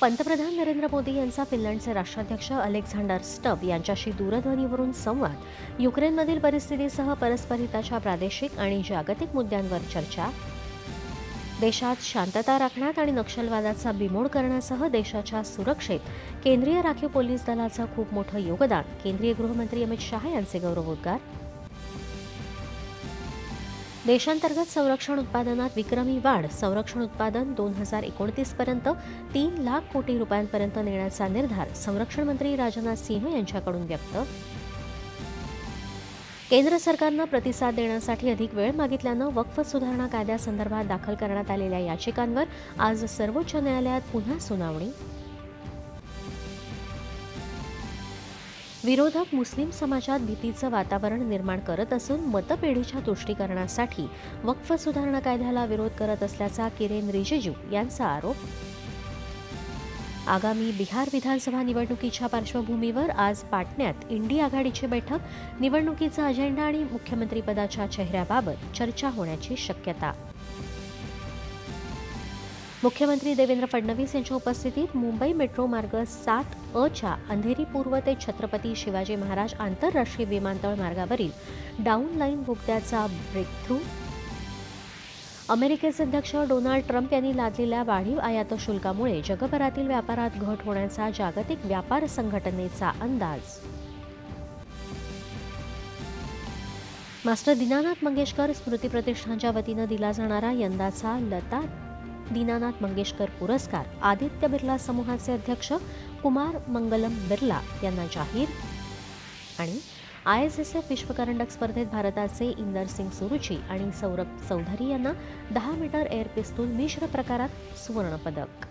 पंतप्रधान नरेंद्र मोदी यांचा फिनलंडचे राष्ट्राध्यक्ष अलेक्झांडर स्टब यांच्याशी दूरध्वनीवरून संवाद. युक्रेनमधील परिस्थितीसह परस्पर हिताच्या प्रादेशिक आणि जागतिक मुद्द्यांवर चर्चा. देशात शांतता राखण्यात आणि नक्षलवादाचा बिमोड करण्यासह देशाच्या सुरक्षेत केंद्रीय राखीव पोलीस दलाचं खूप मोठं योगदान. केंद्रीय गृहमंत्री अमित शहा यांचे गौरवोद्गार. देशांतर्गत संरक्षण उत्पादनात विक्रमी वाढ संरक्षण उत्पादन दोन हजार एकोणतीसपर्यंत तीन लाख कोटी रुपयांपर्यंत नेण्याचा निर्धार संरक्षण मंत्री राजनाथ सिंह यांच्याकडून व्यक्त. केंद्र सरकारनं प्रतिसाद देण्यासाठी अधिक वेळ मागितल्यानं वक्फ सुधारणा कायद्यासंदर्भात दाखल करण्यात आलेल्या याचिकांवर आज सर्वोच्च न्यायालयात पुन्हा सुनावणी. विरोधक मुस्लिम समाजात भीतीचं वातावरण निर्माण करत असून मतपेढीच्या तुष्टीकरणासाठी वक्फ सुधारणा कायद्याला विरोध करत असल्याचा किरेन रिजिजू यांचा आरोप. आगामी बिहार विधानसभा निवडणुकीच्या पार्श्वभूमीवर आज पाटण्यात इंडी आघाडीची बैठक. निवडणुकीचा अजेंडा आणि मुख्यमंत्रीपदाच्या चेहऱ्याबाबत चर्चा होण्याची शक्यता. मुख्यमंत्री देवेंद्र फडणवीस यांच्या उपस्थितीत मुंबई मेट्रो मार्ग सात अ च्या अंधेरी पूर्व ते छत्रपती शिवाजी महाराज आंतरराष्ट्रीय विमानतळ मार्गावरील डाऊन लाईन बोगद्याचा ब्रेक थ्रू अमेरिकेचे अध्यक्ष डोनाल्ड ट्रम्प यांनी लादलेल्या वाढीव आयात शुल्कामुळे जगभरातील व्यापारात घट होण्याचा जागतिक व्यापार संघटनेचा अंदाज. मास्टर दीनानाथ मंगेशकर स्मृती प्रतिष्ठानच्या वतीनं दिला जाणारा यंदाचा लता दीनानाथ मंगेशकर पुरस्कार आदित्य बिर्ला समूहाचे अध्यक्ष कुमार मंगलम बिर्ला यांना जाहीर. आणि आय एस एस एफ विश्वकरंडक स्पर्धेत भारताचे इंदर सिंग सुरुची आणि सौरभ चौधरी यांना दहा मीटर एअर पिस्तूल मिश्र प्रकारात सुवर्णपदक.